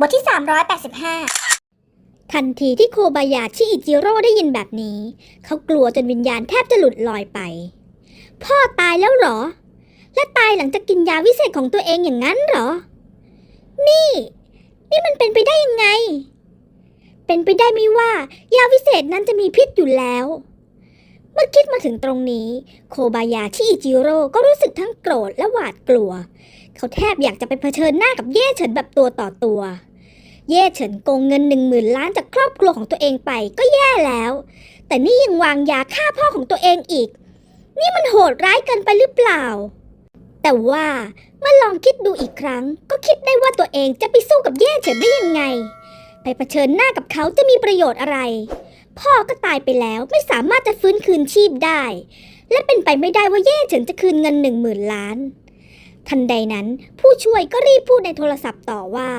บทที่ 385 ทันทีที่โคบายาชิอิจิโร่ได้ยินแบบนี้ เขากลัวจนวิญญาณแทบจะหลุดลอยไป พ่อตายแล้วหรอ และตายหลังจากกินยาวิเศษของตัวเองอย่างนั้นหรอ นี่ นี่มันเป็นไปได้ยังไง เป็นไปได้ไหมว่า ยาวิเศษนั้นจะมีพิษอยู่แล้ว เมื่อคิดมาถึงตรงนี้ โคบายาชิอิจิโร่ก็รู้สึกทั้งโกรธและหวาดกลัว เขาแทบอยากจะไปเผชิญหน้ากับเย่เฉินแบบตัวต่อตัว เย่เฉินโกงเงินหนึ่งหมื่นล้านจากครอบครัวของตัวเองไปก็แย่แล้ว แต่นี่ยังวางยาฆ่าพ่อของตัวเองอีก นี่มันโหดร้ายเกินไปหรือเปล่า แต่ว่าเมื่อลองคิดดูอีกครั้ง ก็คิดได้ว่าตัวเองจะไปสู้กับเย่เฉินได้ยังไง ไปเผชิญหน้ากับเขาจะมีประโยชน์อะไร พ่อก็ตายไปแล้วไม่สามารถจะฟื้นคืนชีพได้ และเป็นไปไม่ได้ว่าเย่เฉินจะคืนเงินหนึ่งหมื่นล้าน ทันใดนั้นผู้ช่วยก็รีบพูดในโทรศัพท์ต่อว่า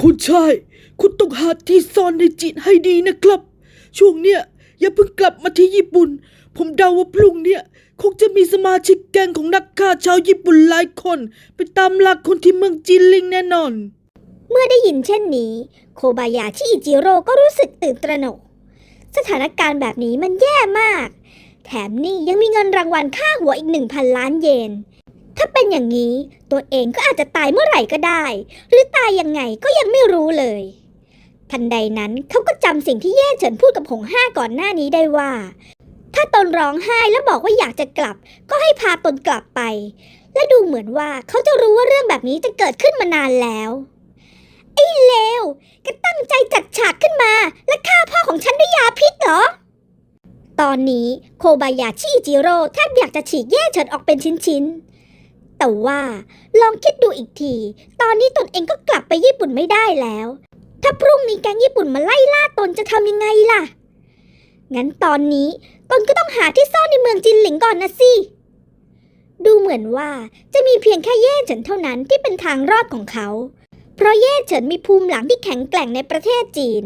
คุณชาย คุณต้องหาที่ซ่อนในจิตให้ดีนะครับ ช่วงเนี้ยอย่าเพิ่งกลับมาที่ญี่ปุ่น ผมเดาว่าพรุ่งเนี้ยคงจะมีสมาชิกแก๊งของนักฆ่าชาวญี่ปุ่นหลายคน ไปตามหลักคนที่เมืองจินลิงแน่นอน เมื่อได้ยินเช่นนี้ โคบายาชิอิจิโร่ก็รู้สึกตื่นตระหนก สถานการณ์แบบนี้มันแย่มาก แถมนี่ยังมีเงินรางวัลค่าหัวอีกหนึ่งพันล้านเยน ถ้าเป็นอย่างนี้ตัวเองก็อาจจะตายเมื่อไหร่ก็ได้ หรือตายยังไงก็ยังไม่รู้เลย ทันใดนั้นเขาก็จำสิ่งที่เย่เฉินพูดกับหงห้าก่อนหน้านี้ได้ว่า ถ้าตนร้องไห้แล้วบอกว่าอยากจะกลับ ก็ให้พาตนกลับไป และดูเหมือนว่าเขาจะรู้ว่าเรื่องแบบนี้จะเกิดขึ้นมานานแล้วไอ้เลวแกตั้งใจจัดฉากขึ้นมา และฆ่าพ่อของฉันด้วยยาพิษเหรอ ตอนนี้โคบายาชิอิจิโร่แทบอยากจะฉีกแย่เฉินออกเป็นชิ้นๆ แต่ว่าลองคิดดูอีกที ตอนนี้ตนเองก็กลับไปญี่ปุ่นไม่ได้แล้ว ถ้าพรุ่งนี้แก๊งญี่ปุ่นมาไล่ล่าตนจะทำยังไงล่ะ งั้นตอนนี้ตนก็ต้องหาที่ซ่อนในเมืองจินหลิงก่อนนะสิ ดูเหมือนว่าจะมีเพียงแค่เย่เฉินเท่านั้นที่เป็นทางรอดของเขา เพราะเย่เฉินมีภูมิหลังที่แข็งแกร่งในประเทศจีน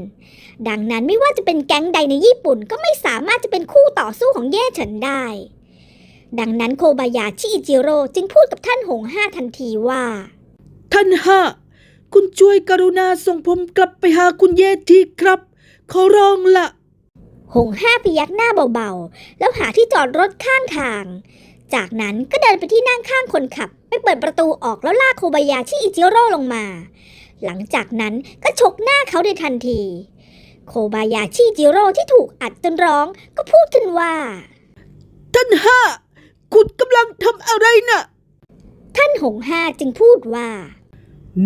ดังนั้นไม่ว่าจะเป็นแก๊งใดในญี่ปุ่นก็ไม่สามารถจะเป็นคู่ต่อสู้ของเย่เฉินได้ ดังนั้นโคบายาชิอิจิโร่จึงพูดกับท่านหงห้าทันทีว่า ท่านฮะคุณช่วยกรุณาส่งผมกลับไปหาคุณเยทีครับ ขอร้องละหงห้าพยักหน้าเบาๆ แล้วหาที่จอดรถข้างทาง จากนั้นก็เดินไปที่นั่งข้างคนขับ ไปเปิดประตูออกแล้วลากโคบายาชิอิจิโร่ลงมา หลังจากนั้นก็ชกหน้าเขาในทันที โคบายาชิอิจิโร่ที่ถูกอัดจนร้องก็พูดขึ้นว่า ท่านฮะ คุณกำลังทำอะไรน่ะ ท่านหงห้าจึงพูดว่า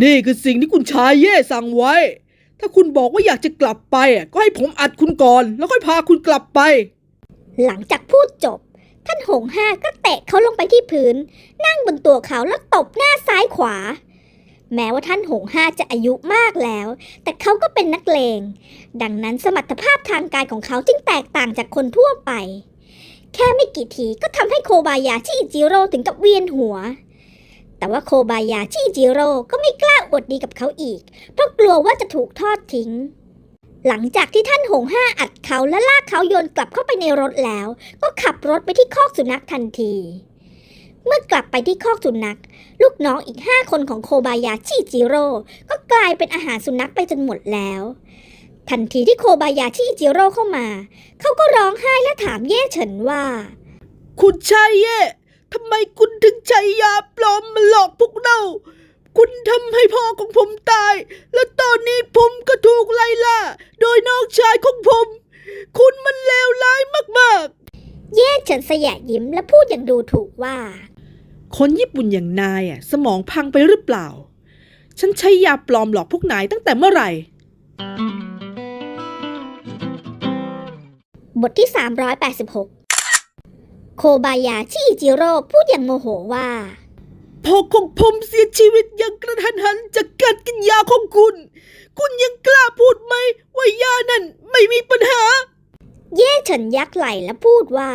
นี่คือสิ่งที่คุณชายเย่สั่งไว้ ถ้าคุณบอกว่าอยากจะกลับไปอะก็ให้ผมอัดคุณก่อน แล้วค่อยพาคุณกลับไป หลังจากพูดจบ ท่านหงห้าก็เตะเขาลงไปที่พื้น นั่งบนตัวเขาแล้วตบหน้าซ้ายขวา แม้ว่าท่านหงห้าจะอายุมากแล้ว แต่เขาก็เป็นนักเลง ดังนั้นสมรรถภาพทางกายของเขาจึงแตกต่างจากคนทั่วไป แค่ไม่กี่ทีก็ทำให้โคบายาชิอิจิโร่ถึงกับเวียนหัว แต่ว่าโคบายาชิอิจิโร่ก็ไม่กล้าอวดดีกับเขาอีก เพราะกลัวว่าจะถูกทอดทิ้ง หลังจากที่ท่านหงห้าอัดเขาและลากเขาโยนกลับเข้าไปในรถแล้ว ก็ขับรถไปที่คอกสุนัขทันที เมื่อกลับไปที่คอกสุนัข ลูกน้องอีกห้าคนของโคบายาชิจิโร่ก็กลายเป็นอาหารสุนัขไปจนหมดแล้ว ทันทีที่โคบายาชิจิโร่เข้ามา เขาก็ร้องไห้และถามเย่เฉินว่า คุณชายเย่ทำไมคุณถึงใช้ยาปลอมมาหลอกพวกเรา คุณทำให้พ่อของผมตาย และตอนนี้ผมก็ถูกไล่ล่า โดยน้องชายของผม คุณมันเลวร้ายมากเย่เฉินสยะยิ้มและพูดอย่างดูถูกว่าๆคนญี่ปุ่นอย่างนายอะสมองพังไปหรือเปล่า ฉันใช้ยาปลอมหลอกพวกนายตั้งแต่เมื่อไหร่ บทที่ 386 โคบายาชิอิจิโร่พูดอย่างโมโหว่าพ่อของผมเสียชีวิตอย่างกระทันหันจากการกินยาของคุณ คุณยังกล้าพูดไหมว่ายานั่นไม่มีปัญหา เย่เฉินยักไหล่และพูดว่า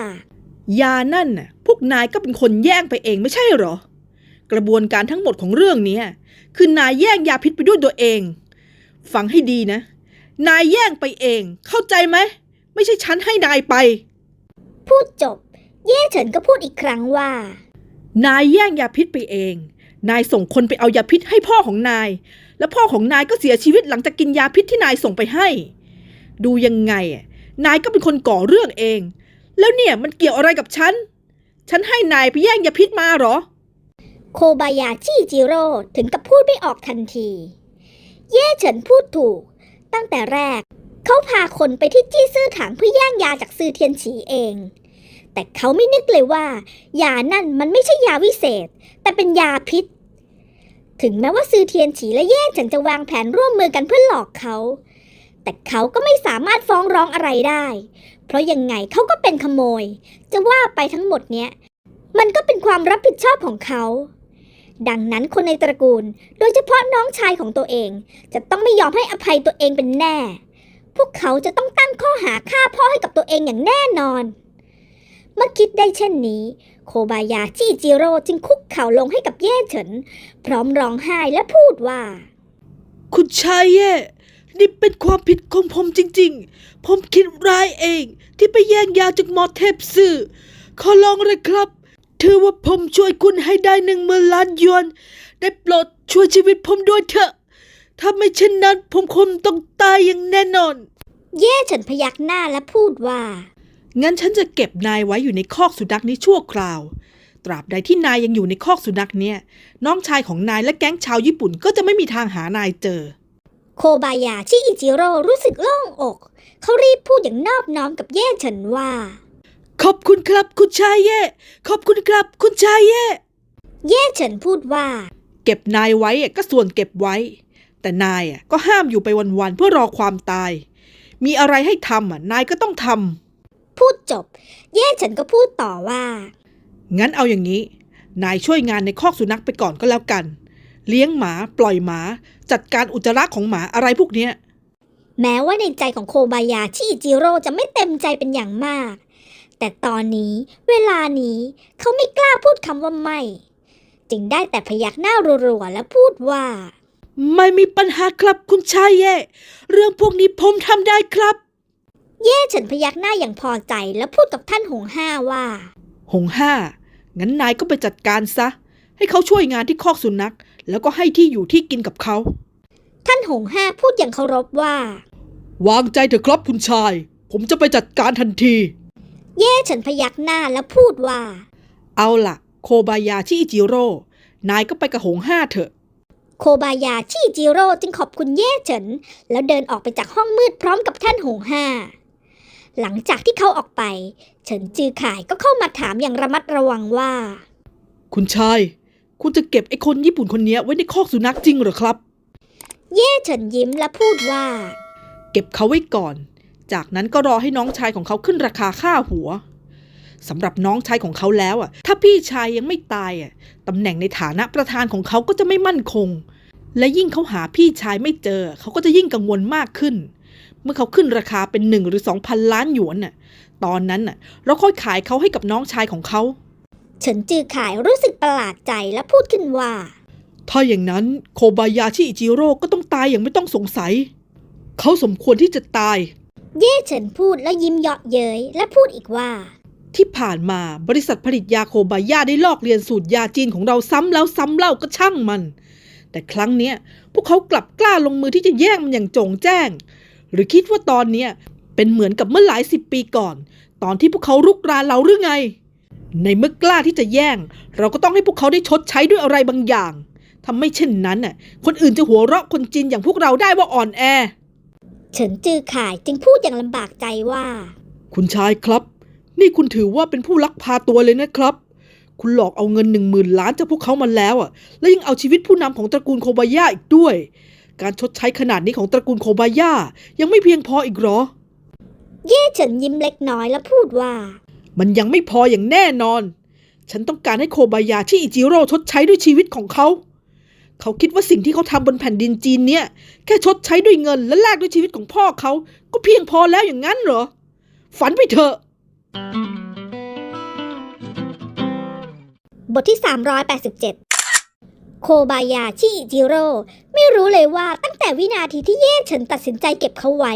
ยานั่นน่ะ พวกนายก็เป็นคนแย่งไปเองไม่ใช่เหรอ กระบวนการทั้งหมดของเรื่องเนี้ยคือนายแย่งยาพิษไปด้วยตัวเอง ฟังให้ดีนะ นายแย่งไปเอง เข้าใจไหม ไม่ใช่ฉันให้นายไป พูดจบ เย่เฉินก็พูดอีกครั้งว่า นายแย่งยาพิษไปเอง นายส่งคนไปเอายาพิษให้พ่อของนาย แล้วพ่อของนายก็เสียชีวิตหลังจากกินยาพิษที่นายส่งไปให้ ดูยังไงอะนายก็เป็นคนก่อเรื่องเอง แล้วเนี่ยมันเกี่ยวอะไรกับฉัน ฉันให้นายไปแย่งยาพิษมาเหรอ โคบายาชิจิโร่ถึงกับพูดไม่ออกทันที เย่เฉินพูดถูก ตั้งแต่แรก เขาพาคนไปที่จี้ซื่อถังเพื่อแย่งยาจากซือเทียนฉีเอง แต่เขาไม่นึกเลยว่า ยานั่นมันไม่ใช่ยาวิเศษ แต่เป็นยาพิษ ถึงแม้ว่าซือเทียนฉีและเย่เฉินจะวางแผนร่วมมือกันเพื่อหลอกเขา แต่เขาก็ไม่สามารถฟ้องร้องอะไรได้ เพราะยังไงเขาก็เป็นขโมย จะว่าไปทั้งหมดเนี้ยมันก็เป็นความรับผิดชอบของเขา ดังนั้นคนในตระกูล โดยเฉพาะน้องชายของตัวเอง จะต้องไม่ยอมให้อภัยตัวเองเป็นแน่ พวกเขาจะต้องตั้งข้อหาฆ่าพ่อให้กับตัวเองอย่างแน่นอน เมื่อคิดได้เช่นนี้ โคบายาจิจิโร่จึงคุกเข่าลงให้กับเย่เฉิน พร้อมร้องไห้และพูดว่า คุณชายเย่นี่เป็นความผิดของผมจริงๆ ผมคิดร้ายเองที่ไปแย่งยาจากหมอเทพซื่อ ขอลองเลยครับ ถือว่าผมช่วยคุณให้ได้หนึ่งหมื่นล้านยวน ได้โปรดช่วยชีวิตผมด้วยเถอะ ถ้าไม่เช่นนั้น ผมคงต้องตายอย่างแน่นอน เย่เฉินพยักหน้าและพูดว่า งั้นฉันจะเก็บนายไว้อยู่ในคอกสุนัขนี้ชั่วคราว ตราบใดที่นายยังอยู่ในคอกสุนัขเนี่ย น้องชายของนายและแก๊งชาวญี่ปุ่นก็จะไม่มีทางหานายเจอ โคบายาชิอิจิโร่รู้สึกโล่งอก เขารีบพูดอย่างนอบน้อมกับเย่เฉินว่า ขอบคุณครับ คุณชายเย่ขอบคุณครับ คุณชายเย่เย่เฉินพูดว่า เก็บนายไว้อะก็ส่วนเก็บไว้ แต่นายอะก็ห้ามอยู่ไปวันๆเพื่อรอความตาย มีอะไรให้ทำอะนายก็ต้องทพูดจบเย่เฉินก็พูดต่อว่าำงั้นเอาอย่างนี้ นายช่วยงานในคอกสุนัขไปก่อนก็แล้วกัน เลี้ยงหมาปล่อยหมา จัดการอุจจาระของหมาอะไรพวกเนี้ย แม้ว่าในใจของโคบายาชิอิจิโร่จะไม่เต็มใจเป็นอย่างมาก แต่ตอนนี้เวลานี้เขาไม่กล้าพูดคำว่าไม่ จึงได้แต่พยักหน้ารัวๆและพูดว่า ไม่มีปัญหาครับคุณชายเย่เรื่องพวกนี้ผมทำได้ครับ เย่เฉินพยักหน้าอย่างพอใจและพูดกับท่านหงห้าว่า หงห้า งั้นนายก็ไปจัดการซะ ให้เขาช่วยงานที่คอกสุนัข แล้วก็ให้ที่อยู่ที่กินกับเขา ท่านหงห้าพูดอย่างเคารพว่า วางใจเถอะครับคุณชาย ผมจะไปจัดการทันที เย่เฉินพยักหน้าและพูดว่า เอาล่ะ โคบายาชิอิจิโร่ นายก็ไปกับหงห้าเถอะ โคบายาชิจิโร่จึงขอบคุณเย่เฉิน แล้วเดินออกไปจากห้องมืดพร้อมกับท่านหงห้า หลังจากที่เขาออกไป เฉินจือข่ายก็เข้ามาถามอย่างระมัดระวังว่า คุณชาย คุณจะเก็บไอ้คนญี่ปุ่นคนเนี้ยไว้ในคอกสุนัขจริงเหรอครับ เย่เฉินยิ้มและพูดว่า เก็บเขาไว้ก่อน จากนั้นก็รอให้น้องชายของเขาขึ้นราคาค่าหัว สำหรับน้องชายของเขาแล้วอะ ถ้าพี่ชายยังไม่ตายอะตำแหน่งในฐานะประธานของเขาก็จะไม่มั่นคง และยิ่งเขาหาพี่ชายไม่เจอ เขาก็จะยิ่งกังวลมากขึ้น เมื่อเขาขึ้นราคาเป็นหนึ่งหรือสองพันล้านหยวนน่ะ ตอนนั้นน่ะ เราค่อยขายเขาให้กับน้องชายของเขาเฉินจือข่ายรู้สึกประหลาดใจและพูดขึ้นว่า ถ้าอย่างนั้นโคบายาชิอิจิโร่ก็ต้องตายอย่างไม่ต้องสงสัย เขาสมควรที่จะตาย เย่เฉินพูดแล้วยิ้มเยาะเย้ยและพูดอีกว่า ที่ผ่านมาบริษัทผลิตยาโคบายาได้ลอกเลียนสูตรยาจีนของเราซ้ำแล้วซ้ำเล่าก็ช่างมัน แต่ครั้งเนี้ยพวกเขากลับกล้าลงมือที่จะแย่งมันอย่างจงแจ้ง หรือคิดว่าตอนเนี้ยเป็นเหมือนกับเมื่อหลายสิบปีก่อน ตอนที่พวกเขารุกรานเราหรือไง ในเมื่อกล้าที่จะแย่ง เราก็ต้องให้พวกเขาได้ชดใช้ด้วยอะไรบางอย่างทำไม่เช่นนั้นน่ะ คนอื่นจะหัวเราะคนจีนอย่างพวกเราได้ว่าอ่อนแอ เฉินจือข่ายจึงพูดอย่างลำบากใจว่า คุณชายครับ นี่คุณถือว่าเป็นผู้ลักพาตัวเลยนะครับ คุณหลอกเอาเงินหนึ่งหมื่นล้านจากพวกเขามาแล้วอะ และยังเอาชีวิตผู้นำของตระกูลโคบายาอีกด้วย การชดใช้ขนาดนี้ของตระกูลโคบายายังไม่เพียงพออีกเหรอ เย่เฉินยิ้มเล็กน้อยและพูดว่า มันยังไม่พออย่างแน่นอน ฉันต้องการให้โคบายาที่อิจิโร่ชดใช้ด้วยชีวิตของเขา เขาคิดว่าสิ่งที่เขาทำบนแผ่นดินจีนเนี่ย แค่ชดใช้ด้วยเงินและแลกด้วยชีวิตของพ่อเขา ก็เพียงพอแล้วอย่างนั้นเหรอ ฝันไปเถอะ บทที่ 387 โคบายาชิอิจิโร่ ไม่รู้เลยว่าตั้งแต่วินาทีที่เย่เฉินตัดสินใจเก็บเขาไว้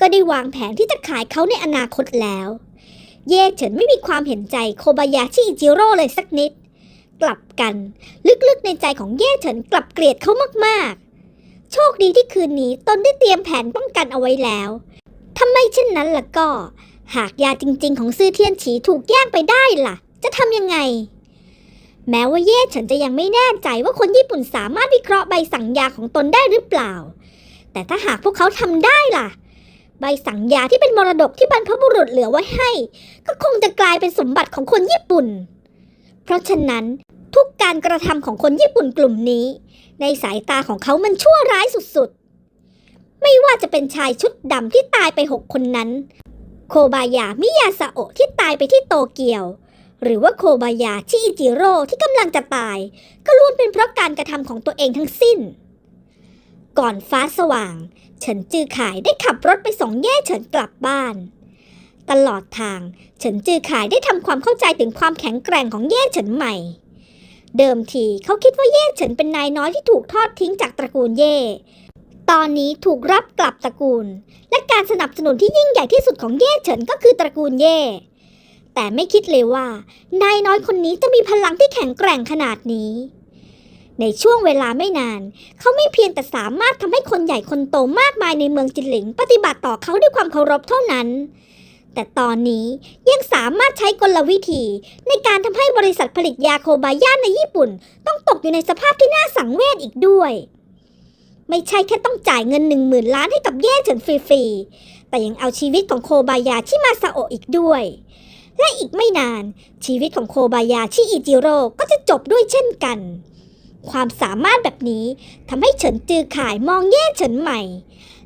ก็ได้วางแผนที่จะขายเขาในอนาคตแล้ว เย่เฉินไม่มีความเห็นใจโคบายาชิอิจิโร่เลยสักนิด กลับกัน ลึกๆในใจของเย่เฉินกลับเกลียดเขามากๆ โชคดีที่คืนนี้ตนได้เตรียมแผนป้องกันเอาไว้แล้วทำไมเช่นนั้นล่ะก็ หากยาจริงๆ ของซื่อเทียนฉีถูกแย่งไปได้ล่ะ จะทำยังไง แม้ว่าเย่ฉินจะยังไม่แน่ใจว่าคนญี่ปุ่นสามารถวิเคราะห์ใบสั่งยาของตนได้หรือเปล่า แต่ถ้าหากพวกเขาทำได้ล่ะ ใบสั่งยาที่เป็นมรดกที่บรรพบุรุษเหลือไว้ให้ ก็คงจะกลายเป็นสมบัติของคนญี่ปุ่น เพราะฉะนั้นทุกการกระทำของคนญี่ปุ่นกลุ่มนี้ ในสายตาของเขามันชั่วร้ายสุดๆ ไม่ว่าจะเป็นชายชุดดำที่ตายไปหกคนนั้น โคบายามิยาซาโอะที่ตายไปที่โตเกียว หรือว่าโคบายาชิอิจิโร่ที่กำลังจะตาย ก็ล้วนเป็นเพราะการกระทำของตัวเองทั้งสิ้น ก่อนฟ้าสว่างเฉินจือขายได้ขับรถไปส่งแย่เฉินกลับบ้าน ตลอดทางเฉินจือขายได้ทำความเข้าใจถึงความแข็งแกร่งของแย่เฉินใหม่ เดิมทีเขาคิดว่าแย่เฉินเป็นนายน้อยที่ถูกทอดทิ้งจากตระกูลเย่ ตอนนี้ถูกรับกลับตระกูล และการสนับสนุนที่ยิ่งใหญ่ที่สุดของเย่เฉินก็คือตระกูลเย่ แต่ไม่คิดเลยว่า นายน้อยคนนี้จะมีพลังที่แข็งแกร่งขนาดนี้ ในช่วงเวลาไม่นาน เขาไม่เพียงแต่สามารถทำให้คนใหญ่คนโตมากมายในเมืองจินหลิง ปฏิบัติต่อเขาด้วยความเคารพเท่านั้น แต่ตอนนี้ยังสามารถใช้กลวิธี ในการทำให้บริษัทผลิตยาโคบาย่าในญี่ปุ่น ต้องตกอยู่ในสภาพที่น่าสังเวชอีกด้วย ไม่ใช่แค่ต้องจ่ายเงินหนึ่งหมื่นล้านให้กับแย่เฉินฟรีๆ แต่ยังเอาชีวิตของโคบายาชิมาซาโออีกด้วย และอีกไม่นานชีวิตของโคบายาชิอิจิโร่ก็จะจบด้วยเช่นกัน ความสามารถแบบนี้ทำให้เฉินจือข่ายมองแย่เฉินใหม่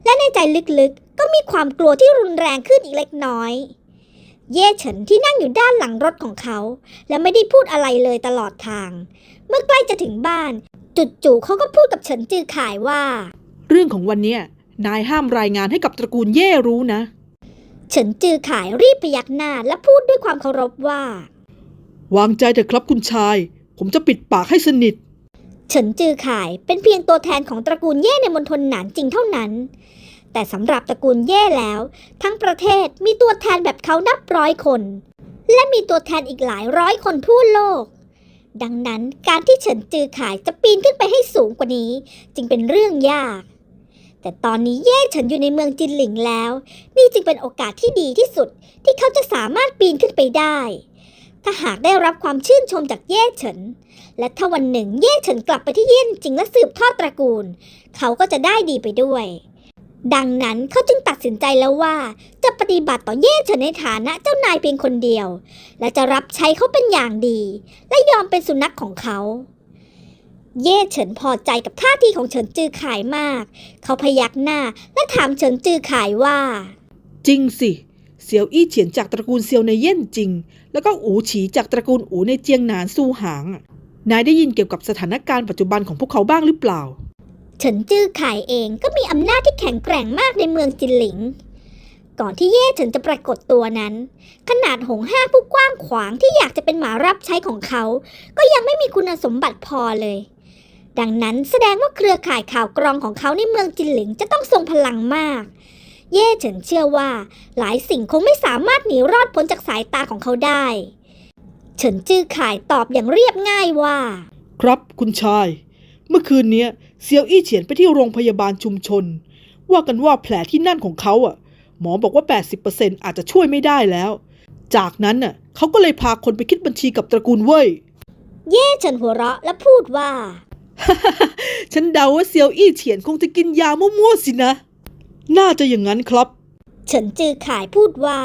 และในใจลึกๆก็มีความกลัวที่รุนแรงขึ้นอีกเล็กน้อย เย่เฉินที่นั่งอยู่ด้านหลังรถของเขา และไม่ได้พูดอะไรเลยตลอดทาง เมื่อใกล้จะถึงบ้าน จุดๆเขาก็พูดกับเฉินจือข่ายว่า เรื่องของวันเนี้ยนายห้ามรายงานให้กับตระกูลเย่รู้นะ เฉินจือข่ายรีบพยักหน้าและพูดด้วยความเคารพว่า วางใจเถอะครับคุณชาย ผมจะปิดปากให้สนิท เฉินจือข่ายเป็นเพียงตัวแทนของตระกูลเย่ในมณฑลหนานจริงเท่านั้น แต่สำหรับตระกูลเย่แล้ว ทั้งประเทศมีตัวแทนแบบเขานับร้อยคน และมีตัวแทนอีกหลายร้อยคนทั่วโลก ดังนั้นการที่เฉินจือขายจะปีนขึ้นไปให้สูงกว่านี้ จึงเป็นเรื่องยาก แต่ตอนนี้เย่เฉินอยู่ในเมืองจินหลิงแล้ว นี่จึงเป็นโอกาสที่ดีที่สุดที่เขาจะสามารถปีนขึ้นไปได้ ถ้าหากได้รับความชื่นชมจากเย่เฉิน และถ้าวันหนึ่งเย่เฉินกลับไปที่เย่นจริงและสืบทอดตระกูล เขาก็จะได้ดีไปด้วย ดังนั้นเขาจึงตัดสินใจแล้วว่า จะปฏิบัติต่อเย่เฉินในฐานะเจ้านายเพียงคนเดียว และจะรับใช้เขาเป็นอย่างดี และยอมเป็นสุนัขของเขา เย่เฉินพอใจกับท่าทีของเฉินจือข่ายมาก เขาพยักหน้าและถามเฉินจือข่ายว่า จริงสิเซียวอี้เฉียนจากตระกูลเซียวในเย่นจริง แล้วก็อูฉีจากตระกูลอูในเจียงหนานซูหาง นายได้ยินเกี่ยวกับสถานการณ์ปัจจุบันของพวกเขาบ้างหรือเปล่า เฉินจื้อไข่เองก็มีอำนาจที่แข็งแกร่งมากในเมืองจินหลิง ก่อนที่เย่เฉินจะปรากฏตัวนั้น ขนาดหงห้าผู้กว้างขวางที่อยากจะเป็นหมารับใช้ของเขา ก็ยังไม่มีคุณสมบัติพอเลย ดังนั้นแสดงว่าเครือข่ายข่าวกรองของเขาในเมืองจินหลิงจะต้องทรงพลังมาก เย่เฉินเชื่อว่า หลายสิ่งคงไม่สามารถหนีรอดพ้นจากสายตาของเขาได้ เฉินจื้อข่ายตอบอย่างเรียบง่ายว่า ครับคุณชาย เมื่อคืนเนี้ยเซียวอี้เฉียนไปที่โรงพยาบาลชุมชน ว่ากันว่าแผลที่นั่นของเขาอะ หมอบอกว่า 80%อาจจะช่วยไม่ได้แล้ว จากนั้นน่ะเขาก็เลยพาคนไปคิดบัญชีกับตระกูลเว่ยเย่เฉินหัวเราะและพูดว่า ฉันเดาว่าเซียวอี้เฉียนคงจะกินยามั่วๆสินะ น่าจะอย่างนั้นครับ เฉินจือข่ายพูดว่า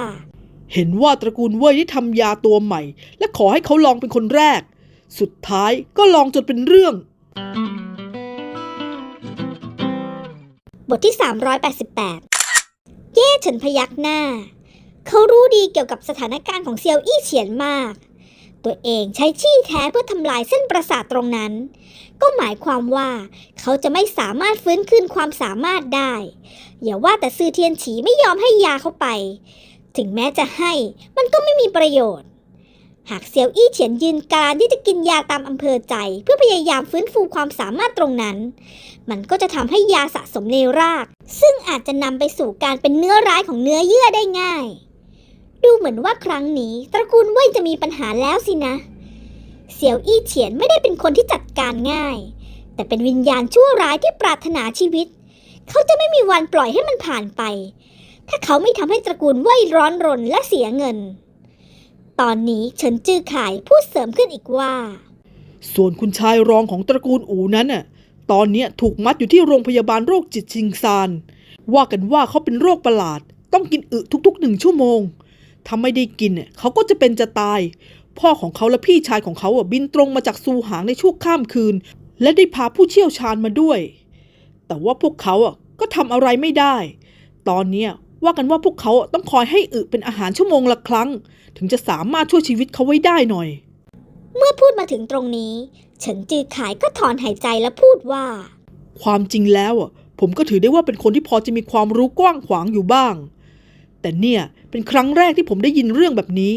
เห็นว่าตระกูลเว่ยได้ทำยาตัวใหม่ และขอให้เขาลองเป็นคนแรก สุดท้ายก็ลองจนเป็นเรื่อง บทที่ 388 เย่เฉินพยักหน้า เขารู้ดีเกี่ยวกับสถานการณ์ของเซียวอี้เฉียนมาก ตัวเองใช้ชี้แท้เพื่อทำลายเส้นประสาทตรงนั้น ก็หมายความว่าเขาจะไม่สามารถฟื้นคืนความสามารถได้ อย่าว่าแต่ซือเทียนฉีไม่ยอมให้ยาเข้าไป ถึงแม้จะให้มันก็ไม่มีประโยชน์ หากเซียวอี้เฉียนยืนการที่จะกินยาตามอำเภอใจ เพื่อพยายามฟื้นฟูความสามารถตรงนั้น มันก็จะทำให้ยาสะสมในราก ซึ่งอาจจะนำไปสู่การเป็นเนื้อร้ายของเนื้อเยื่อได้ง่าย ดูเหมือนว่าครั้งนี้ ตระกูลเว่ยจะมีปัญหาแล้วสินะเสี่ยวอี้เฉียนไม่ได้เป็นคนที่จัดการง่าย แต่เป็นวิญญาณชั่วร้ายที่ปรารถนาชีวิต เขาจะไม่มีวันปล่อยให้มันผ่านไป ถ้าเขาไม่ทำให้ตระกูลเว่ยร้อนรนและเสียเงิน ตอนนี้เฉินจื้อข่ายพูดเสริมขึ้นอีกว่า ส่วนคุณชายรองของตระกูลอูนั้นน่ะ ตอนเนี้ยถูกมัดอยู่ที่โรงพยาบาลโรคจิตชิงซาน ว่ากันว่าเขาเป็นโรคประหลาด ต้องกินอึทุกๆหนึ่งชั่วโมง ถ้าไม่ได้กินเนี่ยเขาก็จะเป็นจะตาย พ่อของเขาและพี่ชายของเขาอะบินตรงมาจากซูหางในช่วงข้ามคืน และได้พาผู้เชี่ยวชาญมาด้วย แต่ว่าพวกเขาอะก็ทำอะไรไม่ได้ ตอนเนี้ย ว่ากันว่าพวกเขาอะต้องคอยให้อึเป็นอาหารชั่วโมงละครั้ง ถึงจะสามารถช่วยชีวิตเขาไว้ได้หน่อย เมื่อพูดมาถึงตรงนี้เฉินจือข่ายก็ถอนหายใจและพูดว่า ความจริงแล้วอะผมก็ถือได้ว่าเป็นคนที่พอจะมีความรู้กว้างขวางอยู่บ้าง แต่เนี่ยเป็นครั้งแรกที่ผมได้ยินเรื่องแบบนี้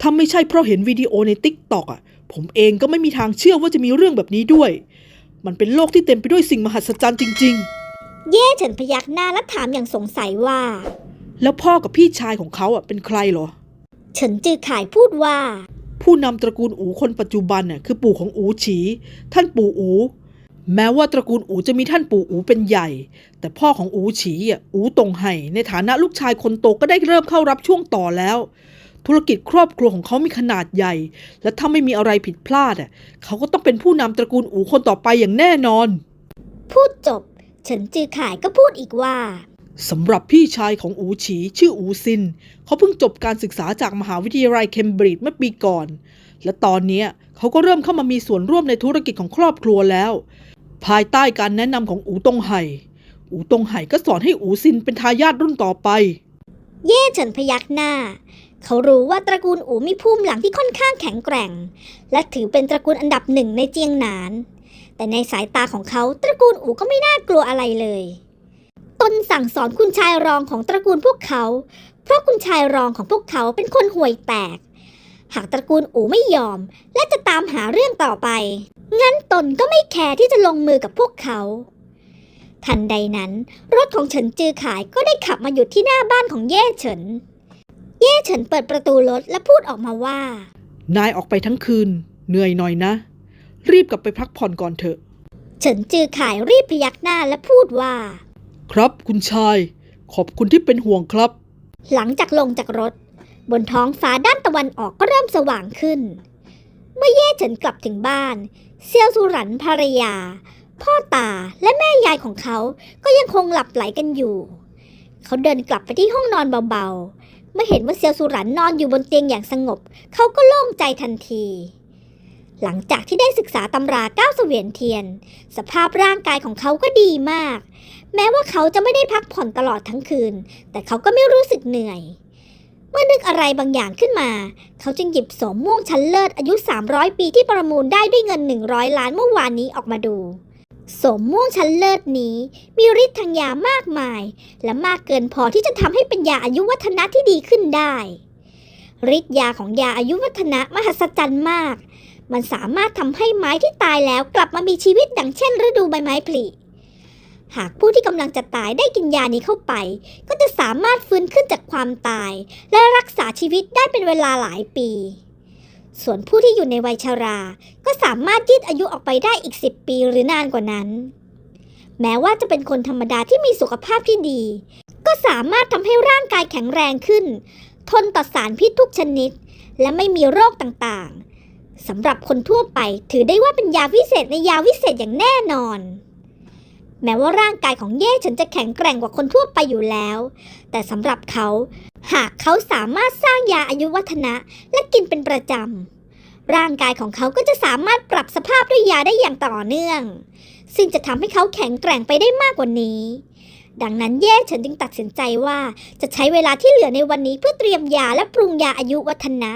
ถ้าไม่ใช่เพราะเห็นวิดีโอในติ๊กตอกอะ ผมเองก็ไม่มีทางเชื่อว่าจะมีเรื่องแบบนี้ด้วย มันเป็นโลกที่เต็มไปด้วยสิ่งมหัศจรรย์จริง เย่เฉินพยักหน้าและถามอย่างสงสัยว่าๆแล้วพ่อกับพี่ชายของเขาอะเป็นใครเหรอ เฉินจือข่ายพูดว่า ผู้นำตระกูลอูคนปัจจุบันน่ะคือปู่ของอูฉี ท่านปู่อู แม้ว่าตระกูลอูจะมีท่านปู่อูเป็นใหญ่ แต่พ่อของอูฉีอะอูตงไห่ในฐานะลูกชายคนโตก็ได้เริ่มเข้ารับช่วงต่อแล้ว ธุรกิจครอบครัวของเขามีขนาดใหญ่ และถ้าไม่มีอะไรผิดพลาดอะเขาก็ต้องเป็นผู้นำตระกูลอูคนต่อไปอย่างแน่นอน พูดจบ เฉินจือข่ายก็พูดอีกว่าสำหรับพี่ชายของอูฉีชื่ออูซิน เขาเพิ่งจบการศึกษาจากมหาวิทยาลัยเคมบริดจ์เมื่อปีก่อน และตอนเนี้ยเขาก็เริ่มเข้ามามีส่วนร่วมในธุรกิจของครอบครัวแล้ว ภายใต้การแนะนำของอูตงไห่ อูตงไห่ก็สอนให้อูซินเป็นทายาทรุ่นต่อไป เย่เฉินพยักหน้า เขารู้ว่าตระกูลอูมีภูมิหลังที่ค่อนข้างแข็งแกร่ง และถือเป็นตระกูลอันดับหนึ่งในเจียงหนาน แต่ในสายตาของเขาตระกูลอูก็ไม่น่ากลัวอะไรเลย ตนสั่งสอนคุณชายรองของตระกูลพวกเขา เพราะคุณชายรองของพวกเขาเป็นคนห่วยแตก หากตระกูลอูไม่ยอม และจะตามหาเรื่องต่อไป งั้นตนก็ไม่แคร์ที่จะลงมือกับพวกเขา ทันใดนั้น รถของเฉินจือขายก็ได้ขับมาหยุดที่หน้าบ้านของเย่เฉิน เย่เฉินเปิดประตูรถและพูดออกมาว่า นายออกไปทั้งคืน เหนื่อยหน่อยนะ รีบกลับไปพักผ่อนก่อนเถอะ เฉินจือขายรีบพยักหน้าและพูดว่า ครับคุณชาย ขอบคุณที่เป็นห่วงครับ หลังจากลงจากรถ บนท้องฟ้าด้านตะวันออกก็เริ่มสว่างขึ้น เมื่อเย่เฉินกลับถึงบ้าน เซียวสุรันภรรยา พ่อตาและแม่ยายของเขาก็ยังคงหลับไหลกันอยู่ เขาเดินกลับไปที่ห้องนอนเบาๆเมื่อเห็นว่าเซียวสุรันนอนอยู่บนเตียงอย่างสงบ เขาก็โล่งใจทันที หลังจากที่ได้ศึกษาตำราก้าวเสวียนเทียน สภาพร่างกายของเขาก็ดีมาก แม้ว่าเขาจะไม่ได้พักผ่อนตลอดทั้งคืน แต่เขาก็ไม่รู้สึกเหนื่อย เมื่อนึกอะไรบางอย่างขึ้นมา เขาจึงหยิบสมม่วงชั้นเลิศอายุ 300 ปีที่ประมูลได้ด้วยเงิน 100 ล้านเมื่อวานนี้ออกมาดูสมม่วงชั้นเลิศนี้ มีฤทธิ์ทางยามากมาย และมากเกินพอที่จะทำให้เป็นยาอายุวัฒนะที่ดีขึ้นได้ฤทธิ์ยาของยาอายุวัฒนะมหัศจรรย์มาก มันสามารถทำให้ไม้ที่ตายแล้วกลับมามีชีวิตดังเช่น ฤดูใบไม้ผลิ หากผู้ที่กำลังจะตายได้กินยานี้เข้าไป ก็จะสามารถฟื้นขึ้นจากความตาย และรักษาชีวิตได้เป็นเวลาหลายปี ส่วนผู้ที่อยู่ในวัยชารา ก็สามารถยืดอายุออกไปได้อีก 10 ปีหรือนานกว่านั้น แม้ว่าจะเป็นคนธรรมดาที่มีสุขภาพที่ดี ก็สามารถทำให้ร่างกายแข็งแรงขึ้น ทนต่อสารพิษทุกชนิด และไม่มีโรคต่างๆ สำหรับคนทั่วไปถือได้ว่าเป็นยาวิเศษในยาวิเศษอย่างแน่นอน แม้ว่าร่างกายของเย่เฉินจะแข็งแกร่งกว่าคนทั่วไปอยู่แล้ว แต่สำหรับเขา หากเขาสามารถสร้างยาอายุวัฒนะและกินเป็นประจำ ร่างกายของเขาก็จะสามารถปรับสภาพด้วยยาได้อย่างต่อเนื่อง ซึ่งจะทำให้เขาแข็งแกร่งไปได้มากกว่านี้ดังนั้นเย่เฉินจึงตัดสินใจว่าจะใช้เวลาที่เหลือในวันนี้เพื่อเตรียมยาและปรุงยาอายุวัฒนะ